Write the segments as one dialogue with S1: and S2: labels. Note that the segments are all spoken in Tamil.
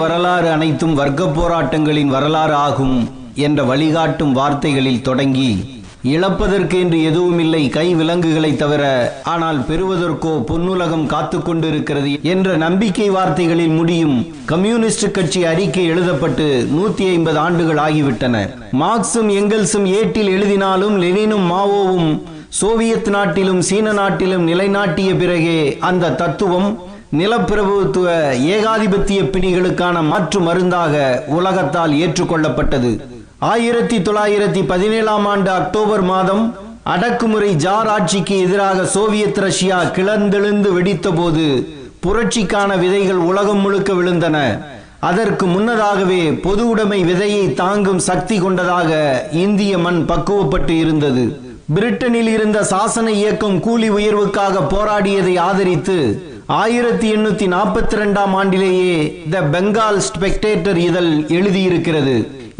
S1: வரலாறு அனைத்தும் வர்க்க போராட்டங்களின் வரலாறு ஆகும் என்ற வழிகாட்டும் வார்த்தைகளில் தொடங்கி இழப்பதற்கு என்று எதுவுமில்லை கை விலங்குகளை தவிர ஆனால் பெறுவதற்கோ பொன்னுலகம் காத்து கொண்டிருக்கிறது என்ற நம்பிக்கை வார்த்தைகளில் முடியும் கம்யூனிஸ்ட் கட்சி அறிக்கை எழுதப்பட்டு நூத்தி ஐம்பது ஆண்டுகள் ஆகிவிட்டன. மார்க்சும் எங்கெல்ஸும் ஏட்டில் எழுதினாலும் லெனினும் மாவோவும் சோவியத் நாட்டிலும் சீன நாட்டிலும் நிலைநாட்டிய பிறகே அந்த தத்துவம் நிலப்பிரபுத்துவ ஏகாதிபத்திய பிணிகளுக்கான மாற்று மருந்தாக உலகத்தால் ஏற்றுக்கொள்ளப்பட்டது. ஆயிரத்தி தொள்ளாயிரத்தி பதினேழாம் ஆண்டு அக்டோபர் மாதம் அடக்குமுறை ஜார் ஆட்சிக்கு எதிராக சோவியத் ரஷ்யா கிளர்ந்தெழுந்து வெடித்தபோது புரட்சிக்கான விதைகள் உலகம் முழுக்க விழுந்தன. அதற்கு முன்னதாகவே பொது உடைமை விதையை தாங்கும் சக்தி கொண்டதாக இந்திய மண் பக்குவப்பட்டு இருந்தது. பிரிட்டனில் இருந்த சாசன இயக்கம் கூலி உயர்வுக்காக போராடியதை ஆதரித்து ஆயிரத்தி எண்ணூத்தி நாற்பத்தி ரெண்டாம் ஆண்டிலேயே த பெங்கால் ஸ்பெக்டேட்டர் இதழ் எழுதியிருக்கிறது.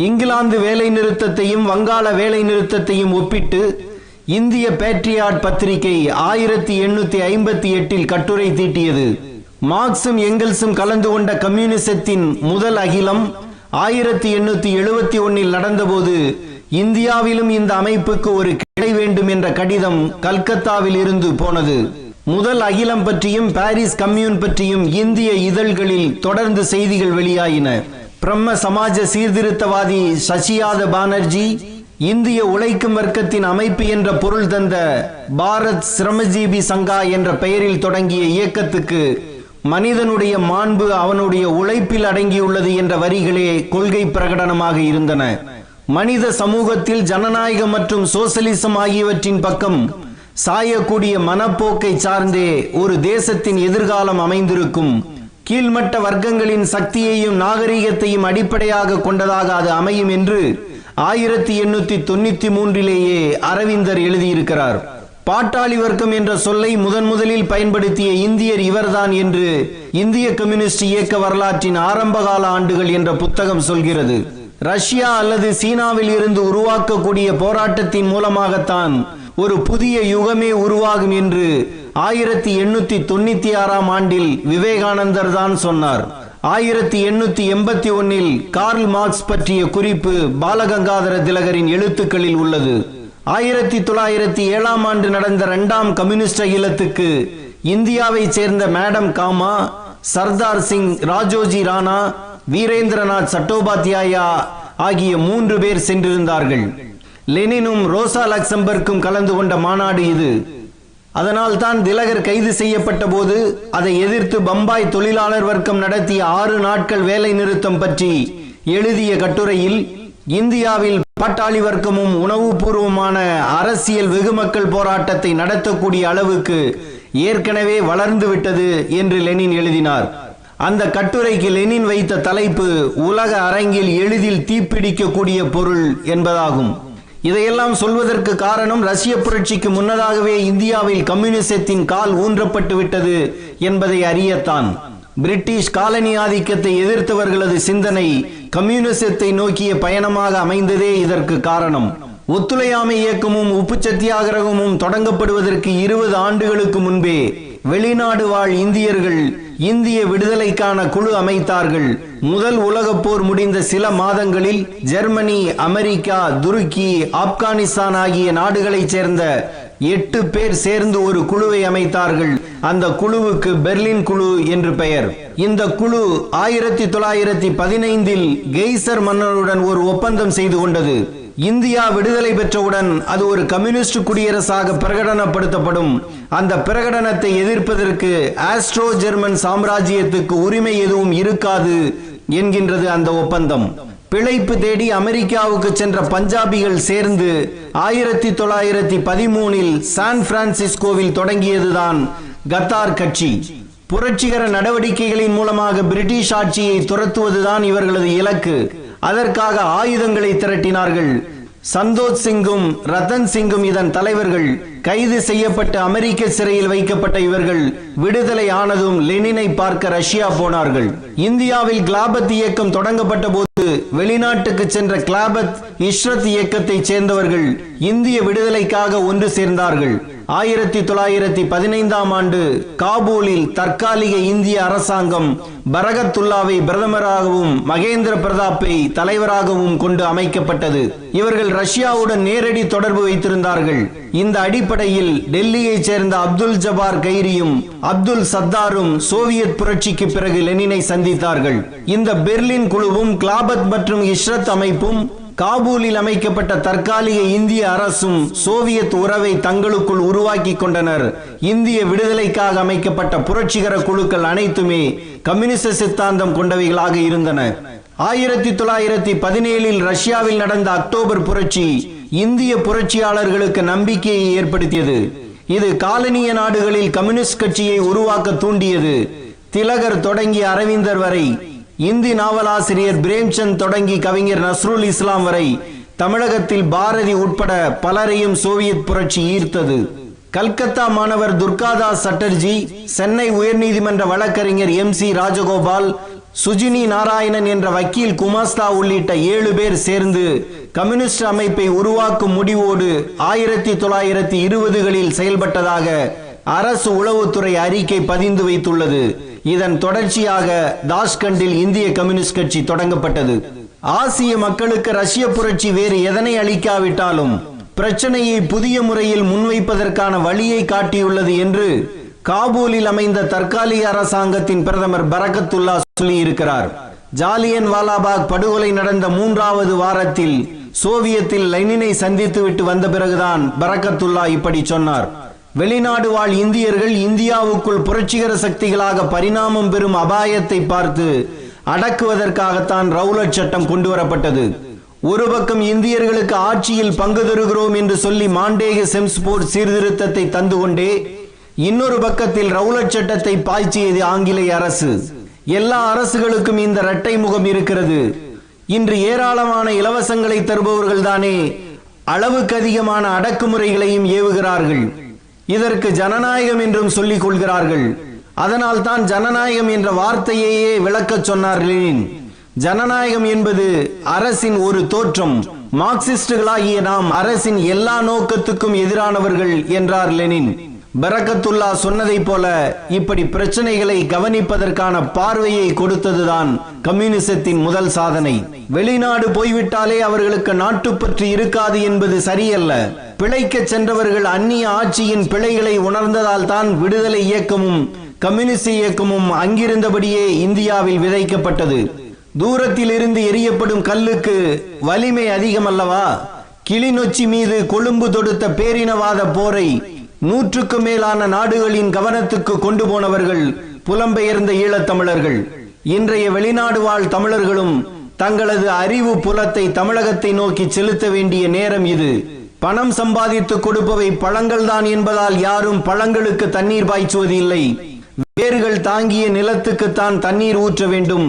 S1: இங்கிலாந்து வேலை நிறுத்தத்தையும் வங்காள வேலை நிறுத்தத்தையும் ஒப்பிட்டு இந்திய பேட்ரியாட் பத்திரிகை ஆயிரத்தி எண்ணூத்தி ஐம்பத்தி எட்டில் கட்டுரை தீட்டியது. மார்க்சும் எங்கெல்ஸும் கலந்து கொண்ட கம்யூனிசத்தின் முதல் அகிலம் ஆயிரத்தி எண்ணூத்தி எழுபத்தி ஒன்னில் நடந்தபோது இந்தியாவிலும் இந்த அமைப்புக்கு ஒரு கிடை வேண்டும் என்ற கடிதம் கல்கத்தாவில் இருந்து போனது. முதல் அகிலம் பற்றியும் பாரிஸ் கம்யூன் பற்றியும் இந்திய இதழ்களில் தொடர்ந்து செய்திகள் வெளியாயின. பிரம்ம சமாஜ சீர்திருத்தவாதி சசியாத பானர்ஜி இந்திய உழைக்கும் வர்க்கத்தின் அமைப்பு என்ற பொருள் தந்த பாரத் சிரமஜீவி சங்கா என்ற பெயரில் தொடங்கிய இயக்கத்துக்கு மனிதனுடைய மாண்பு அவனுடைய உழைப்பில் அடங்கியுள்ளது என்ற வரிகளே கொள்கை பிரகடனமாக இருந்தன. மனித சமூகத்தில் ஜனநாயகம் மற்றும் சோசலிசம் ஆகியவற்றின் பக்கம் சாயக்கூடிய மனப்போக்கை சார்ந்தே ஒரு தேசத்தின் எதிர்காலம் அமைந்திருக்கும். கீழ்மட்ட வர்க்கங்களின் சக்தியையும் நாகரிகத்தையும் அடிப்படையாக கொண்டதாக அது அமையும் என்று ஆயிரத்தி எண்ணூத்தி தொண்ணூத்தி மூன்றிலேயே அரவிந்தர் எழுதியிருக்கிறார். பாட்டாளி வர்க்கம் என்ற சொல்லை முதன் முதலில் பயன்படுத்திய இந்தியர் இவர்தான் என்று இந்திய கம்யூனிஸ்ட் இயக்க வரலாற்றின் ஆரம்பகால ஆண்டுகள் என்ற புத்தகம் சொல்கிறது. ரஷ்யா அல்லது சீனாவில் இருந்து உருவாக்கக்கூடிய போராட்டத்தின் மூலமாகத்தான் ஒரு புதிய யுகமே உருவாகும் என்று ஆயிரத்தி எண்ணூத்தி தொண்ணூத்தி ஆறாம் ஆண்டில் விவேகானந்தர் தான் சொன்னார். ஆயிரத்தி எண்ணூத்தி எண்பத்தி ஒன்னில் கார்ல் மார்க்ஸ் பற்றிய குறிப்பு பாலகங்காதர திலகரின் எழுத்துக்களில் உள்ளது. ஆயிரத்தி தொள்ளாயிரத்தி ஏழாம் ஆண்டு நடந்த இரண்டாம் கம்யூனிஸ்ட் அகிலத்துக்கு இந்தியாவைச் சேர்ந்த மேடம் காமா சர்தார் சிங் ராஜோஜி ராணா வீரேந்திரநாத் சட்டோபாத்யாயா ஆகிய மூன்று பேர் சென்றிருந்தார்கள். லெனினும் ரோசா லக்சம்பர்க்கும் கலந்து கொண்ட மாநாடு இது. அதனால் தான் திலகர் கைது செய்யப்பட்ட போது அதை எதிர்த்து பம்பாய் தொழிலாளர் வர்க்கம் நடத்திய ஆறு நாட்கள் வேலை நிறுத்தம் பற்றி எழுதிய கட்டுரையில் இந்தியாவில் பாட்டாளி வர்க்கமும் உணவுபூர்வமான அரசியல் வெகுமக்கள் போராட்டத்தை நடத்தக்கூடிய அளவுக்கு ஏற்கனவே வளர்ந்து விட்டது என்று லெனின் எழுதினார். அந்த கட்டுரைக்கு லெனின் வைத்த தலைப்பு உலக அரங்கில் எளிதில் தீப்பிடிக்கக்கூடிய பொருள் என்பதாகும். இதையெல்லாம் சொல்வதற்கு காரணம் ரஷ்ய புரட்சிக்கு முன்னதாகவே இந்தியாவில் கம்யூனிசத்தின் கால் ஊன்றப்பட்டு விட்டது என்பதை அறியத்தான். பிரிட்டிஷ் காலனி ஆதிக்கத்தை எதிர்த்தவர்களது சிந்தனை கம்யூனிசத்தை நோக்கிய பயணமாக அமைந்ததே இதற்கு காரணம். ஒத்துழையாமை இயக்கமும் உப்பு சத்தியாகிரகமும் தொடங்கப்படுவதற்கு இருபது ஆண்டுகளுக்கு முன்பே வெளிநாடு வாழ் இந்தியர்கள் இந்திய விடுதலைக்கான குழு அமைத்தார்கள். முதல் உலகப் போர் முடிந்த சில மாதங்களில் ஜெர்மனி அமெரிக்கா துருக்கி ஆப்கானிஸ்தான் ஆகிய நாடுகளைச் சேர்ந்த எட்டு பேர் சேர்ந்து ஒரு குழுவை அமைத்தார்கள். அந்த குழுவுக்கு பெர்லின் குழு என்று பெயர். இந்த குழு ஆயிரத்தி தொள்ளாயிரத்தி பதினைந்தில் கெய்சர் மன்னருடன் ஒரு ஒப்பந்தம் செய்து கொண்டது. இந்தியா விடுதலை பெற்றவுடன் அது ஒரு கம்யூனிஸ்ட் குடியரசாக பிரகடனப்படுத்தப்படும். அந்த பிரகடனத்தை எதிர்ப்பதற்கு ஆஸ்ட்ரோ ஜெர்மன் சாம்ராஜ்யத்துக்கு உரிமை எதுவும் இருக்காது என்கின்றது அந்த ஒப்பந்தம். பிழைப்பு தேடி அமெரிக்காவுக்கு சென்ற பஞ்சாபிகள் சேர்ந்து ஆயிரத்தி தொள்ளாயிரத்தி பதிமூனில் சான் பிரான்சிஸ்கோவில் தொடங்கியதுதான் கத்தார் கட்சி. புரட்சிகர நடவடிக்கைகளின் மூலமாக பிரிட்டிஷ் ஆட்சியை துரத்துவதுதான் இவர்களது இலக்கு. அதற்காக ஆயுதங்களை திரட்டினார்கள். சந்தோஷ் சிங்கும் ரத்தன் சிங்கும் இதன் தலைவர்கள் கைது செய்யப்பட்டு அமெரிக்க சிறையில் வைக்கப்பட்ட இவர்கள் விடுதலை ஆனதும் லெனினை பார்க்க ரஷ்யா போனார்கள். இந்தியாவில் கிளாபத் இயக்கம் தொடங்கப்பட்ட போது வெளிநாட்டுக்கு சென்ற கிளாபத் இஷ்ரத் இயக்கத்தைச் சேர்ந்தவர்கள் இந்திய விடுதலைக்காக ஒன்று சேர்ந்தார்கள். ஆயிரத்தி தொள்ளாயிரத்தி பதினைந்தாம் ஆண்டு காபூலில் தற்காலிக இந்திய அரசாங்கம் பரகத்துல்லாவை பிரதமராகவும் மகேந்திர பிரதாப்பை தலைவராகவும் கொண்டு அமைக்கப்பட்டது. இவர்கள் ரஷ்யாவுடன் நேரடி தொடர்பு வைத்திருந்தார்கள். இந்த அடிப்படையில் டெல்லியைச் சேர்ந்த அப்துல் ஜபார் கைரியும் அப்துல் சத்தாரும் சோவியத் புரட்சிக்கு பிறகு லெனினை சந்தித்தார்கள். இந்த பெர்லின் குழுவும் கிளாபத் மற்றும் இஷ்ரத் அமைப்பும் காபூலில் அமைக்கப்பட்ட தற்காலிக இந்திய அரசும் சோவியத் உறவை தங்களுக்குள் உருவாக்கி கொண்டனர். இந்திய விடுதலைக்காக அமைக்கப்பட்ட புரட்சிகர குழுக்கள் அனைத்துமே கம்யூனிச சித்தாந்தம் கொண்டவைகளாக இருந்தன. ஆயிரத்தி தொள்ளாயிரத்தி பதினேழில் ரஷ்யாவில் நடந்த அக்டோபர் புரட்சி இந்திய புரட்சியாளர்களுக்கு நம்பிக்கையை ஏற்படுத்தியது. இது காலனிய நாடுகளில் கம்யூனிஸ்ட் கட்சியை உருவாக்க தூண்டியது. திலகர் தொடங்கி அரவிந்தர் வரை இந்தி நாவலாசிரியர் பிரேம்சந்த் தொடங்கி கவிஞர் நஸ்ருல் இஸ்லாம் வரை தமிழகத்தில் பாரதி உட்பட பலரையும் சோவியத் புரட்சி ஈர்த்தது. கல்கத்தா மாணவர் துர்காதாஸ் சட்டர்ஜி சென்னை உயர்நீதிமன்ற வழக்கறிஞர் எம் சி ராஜகோபால் சுஜினி நாராயணன் என்ற வக்கீல் குமாஸ்தா உள்ளிட்ட ஏழு பேர் சேர்ந்து கம்யூனிஸ்ட் அமைப்பை உருவாக்கும் முடிவோடு ஆயிரத்தி தொள்ளாயிரத்தி இருபதுகளில் செயல்பட்டதாக அரசு உளவுத்துறை அறிக்கை பதிந்து வைத்துள்ளது. இதன் தொடர்ச்சியாக தாஷ்கண்டில் இந்திய கம்யூனிஸ்ட் கட்சி தொடங்கப்பட்டது. ஆசிய மக்களுக்கு ரஷ்ய புரட்சி வேறு எதனை அளிக்காவிட்டாலும் பிரச்சனையை புதிய முறையில் முன்வைப்பதற்கான வழியை காட்டியுள்ளது என்று காபூலில் அமைந்த தற்காலிக அரசாங்கத்தின் பிரதமர் பரகத்துல்லா சொல்லியிருக்கிறார். ஜாலியன் வாலாபாக் படுகொலை நடந்த மூன்றாவது வாரத்தில் சோவியத்தில் லெனினை சந்தித்துவிட்டு வந்த பிறகுதான் பரகத்துல்லா இப்படி சொன்னார். வெளிநாடு வாழ் இந்தியர்கள் இந்தியாவுக்குள் புரட்சிகர சக்திகளாக பரிணாமம் பெறும் அபாயத்தை பார்த்து அடக்குவதற்காகத்தான் ரவுலட் சட்டம் கொண்டு வரப்பட்டது. ஒரு பக்கம் இந்தியர்களுக்கு ஆட்சியில் பங்கு தருகிறோம் என்று சொல்லி மாண்டேக செம்ஸ்போர்ட் சீர்திருத்தத்தை தந்து கொண்டே இன்னொரு பக்கத்தில் ரவுலட் சட்டத்தை பாய்ச்சியது ஆங்கிலேய அரசு. எல்லா அரசுகளுக்கும் இந்த இரட்டை முகம் இருக்கிறது. இன்று ஏராளமான இலவசங்களை தருபவர்கள் தானே அளவுக்கு அதிகமான அடக்குமுறைகளையும் ஏவுகிறார்கள். இதற்கு ஜனநாயகம் என்றும் சொல்லிக் கொள்கிறார்கள். அதனால் தான் ஜனநாயகம் என்ற வார்த்தையையே விளக்கச் சொன்னார் லெனின் ஜனநாயகம் என்பது அரசின் ஒரு தோற்றம். மார்க்சிஸ்டுகளாகிய நாம் அரசின் எல்லா நோக்கத்துக்கும் எதிரானவர்கள் என்றார் லெனின் பரக்கத்துல்லா சொன்னதைப் போல இப்படி பிரச்சனைகளை கவனிப்பதற்கான பார்வையை கொடுத்ததுதான் கம்யூனிசத்தின் முதல் சாதனை. வெளிநாடு போய்விட்டாலே அவர்களுக்கு நாட்டுப்பற்று இருக்காது என்பது சரியல்ல. பிழைக்க சென்றவர்கள் அந்நிய ஆட்சியின் பிழைகளை உணர்ந்ததால் தான் விடுதலை இயக்கமும் கம்யூனிஸ்ட் இயக்கமும் அங்கிருந்தபடியே இந்தியாவில் விதைக்கப்பட்டது. தூரத்தில் இருந்து எரியப்படும் கல்லுக்கு வலிமை அதிகம் அல்லவா கிளிநொச்சி மீது கொழும்பு தொடுத்த பேரினவாத போரை நூற்றுக்கு மேலான நாடுகளின் கவனத்துக்கு கொண்டு போனவர்கள் புலம்பெயர்ந்த ஈழத்தமிழர்கள். இன்றைய வெளிநாடு வாழ் தமிழர்களும் தங்களது அறிவு புலத்தை தமிழகத்தை நோக்கி செலுத்த வேண்டிய நேரம் இது. பணம் சம்பாதித்து கொடுப்பவை பழங்கள் தான் என்பதால் யாரும் பழங்களுக்கு தண்ணீர் பாய்ச்சுவது இல்லை. வேர்கள் தாங்கிய நிலத்துக்குத்தான் தண்ணீர் ஊற்ற வேண்டும்.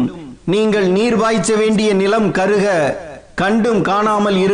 S1: நீங்கள் நீர் பாய்ச்ச வேண்டிய நிலம் கருக கண்டும் காணாமல் இரு